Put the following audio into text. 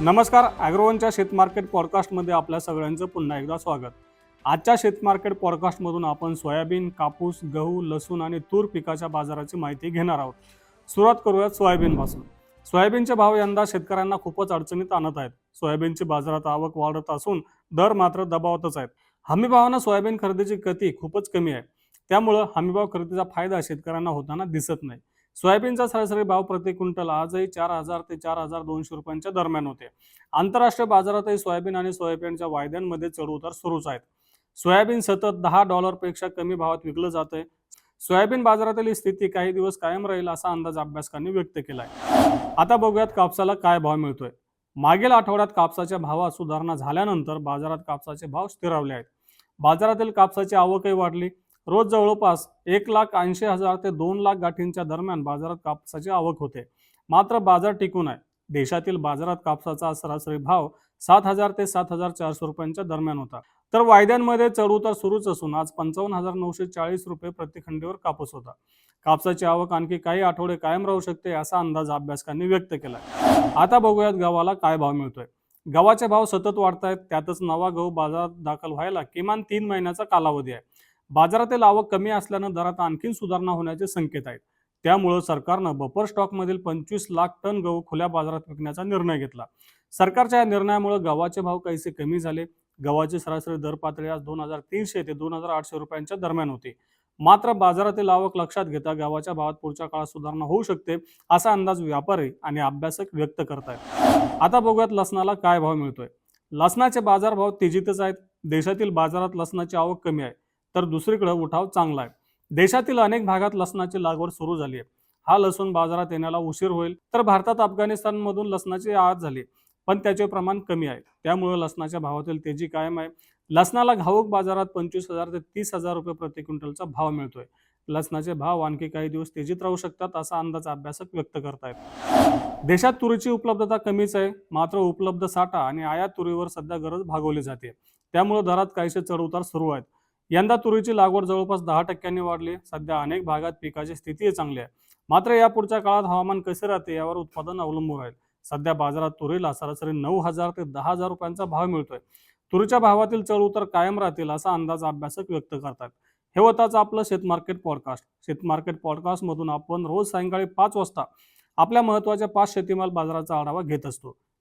नमस्कार ॲग्रोवनच्या शेतमार्केट पॉडकास्टमध्ये आपल्या सगळ्यांचं पुन्हा एकदा स्वागत. आजच्या शेतमार्केट पॉडकास्टमधून आपण सोयाबीन कापूस गहू लसूण आणि तूर पिकाच्या बाजाराची माहिती घेणार आहोत. सुरुवात करूयात सोयाबीनपासून. सोयाबीनचे भाव यंदा शेतकऱ्यांना खूपच अडचणीत आणत आहेत. सोयाबीनची बाजारात आवक वाढत असून दर मात्र दबावतच आहेत. हमीभावानं सोयाबीन खरेदीची गती खूपच कमी आहे. त्यामुळं हमीभाव खरेदीचा फायदा शेतकऱ्यांना होताना दिसत नाही. सोयाबीनचा सरासरी भाव प्रति क्विंटल आजही चार हजार ते चार हजार दोनशे रुपयांच्या दरम्यान होते. आंतरराष्ट्रीय बाजारातही सोयाबीन आणि सोयाबीनच्या वायद्यांमध्ये चढउतार सुरूच आहेत. सोयाबीन सतत दहा डॉलरपेक्षा कमी भावात विकलं जातंय. सोयाबीन बाजारातील स्थिती काही दिवस कायम राहील असा अंदाज अभ्यासकांनी व्यक्त केलाय. आता बघूयात कापसाला काय भाव मिळतोय. मागील आठवड्यात कापसाच्या भावात सुधारणा झाल्यानंतर बाजारात कापसाचे भाव स्थिरावले आहेत. बाजारातील कापसाची आवकही वाढली. रोज जवळपास एक लाख ऐंशी हजार ते दोन लाख गाठींच्या दरम्यान बाजारात कापसाची आवक होते. मात्र बाजार टिकून आहे. देशातील बाजारात कापसाचा सरासरी भाव सात हजार ते सात हजार चारशे रुपयांच्या दरम्यान होता. तर वायद्यांमध्ये चढउतार सुरूच असून आज पंचावन्न हजार नऊशे चाळीस रुपये प्रतिखंडीवर कापूस होता. कापसाची आवक आणखी काही आठवडे कायम राहू शकते असा अंदाज अभ्यासकांनी व्यक्त केला आता बघूयात गव्हाला काय भाव मिळतोय. गव्हाचे भाव सतत वाढत आहेत त्यातच नवा गहू बाजारात दाखल व्हायला किमान तीन महिन्याचा कालावधी आहे. बाजारातील आवक कमी असल्यानं दरात आणखी सुधारणा होण्याचे संकेत आहेत. त्यामुळं सरकारनं बफर स्टॉकमधील पंचवीस लाख टन गहू खुल्या बाजारात विकण्याचा निर्णय घेतला. सरकारच्या या निर्णयामुळे गव्हाचे भाव काहीसे कमी झाले? गव्हाची सरासरी दर पातळी आज दोन हजार तीनशे ते दोन हजार आठशे रुपयांच्या दरम्यान होती. मात्र बाजारातील आवक लक्षात घेता गव्हाच्या भावात पुढच्या काळात सुधारणा होऊ शकते असा अंदाज व्यापारी आणि अभ्यासक व्यक्त करतायत. आता बघूयात लसणाला काय भाव मिळतोय. लसणाचे बाजारभाव तेजीतच आहेत. देशातील बाजारात लसणाची आवक कमी आहे. तर दुसरीकडे उठाव चांगला आहे. देशातील अनेक भागात लसणाची लागवड सुरू झाली आहे. हा लसूण बाजारात येण्याला उशीर होईल तर भारतात अफगाणिस्तानमधून लसणाची आयात झाली पण त्याचे प्रमाण कमी आहे. त्यामुळे लसणाच्या भावातील तेजी कायम आहे. लसणाला घाऊक बाजारात पंचवीस हजार ते तीस हजार रुपये प्रति क्विंटलचा भाव मिळतोय. लसणाचे भाव आणखी काही दिवस तेजीत राहू शकतात असा अंदाज अभ्यासक व्यक्त करतायत. देशात तुरीची उपलब्धता कमीच आहे मात्र उपलब्ध साठा आणि आयात तुरीवर सध्या गरज भागवली जाते. त्यामुळे दरात काहीसे चढउतार सुरू आहेत. यंदा तुरीची लागवड जवळपास दहा टक्क्यांनी वाढली. सध्या अनेक भागात पिकाची स्थिती चांगली आहे. मात्र या पुढच्या काळात हवामान कसे राहते यावर उत्पादन अवलंबून राहील. सध्या बाजारात तुरीला सरासरी नऊ हजार ते दहा हजार रुपयांचा भाव मिळतोय. तुरीच्या भावातील चढउतार कायम राहतील असा अंदाज अभ्यासक व्यक्त करतात. हे होताच आपलं शेतमार्केट पॉडकास्ट. शेतमार्केट पॉडकास्टमधून आपण रोज सायंकाळी पाच वाजता आपल्या महत्त्वाच्या पाच शेतीमाल बाजाराचा आढावा घेत असतो.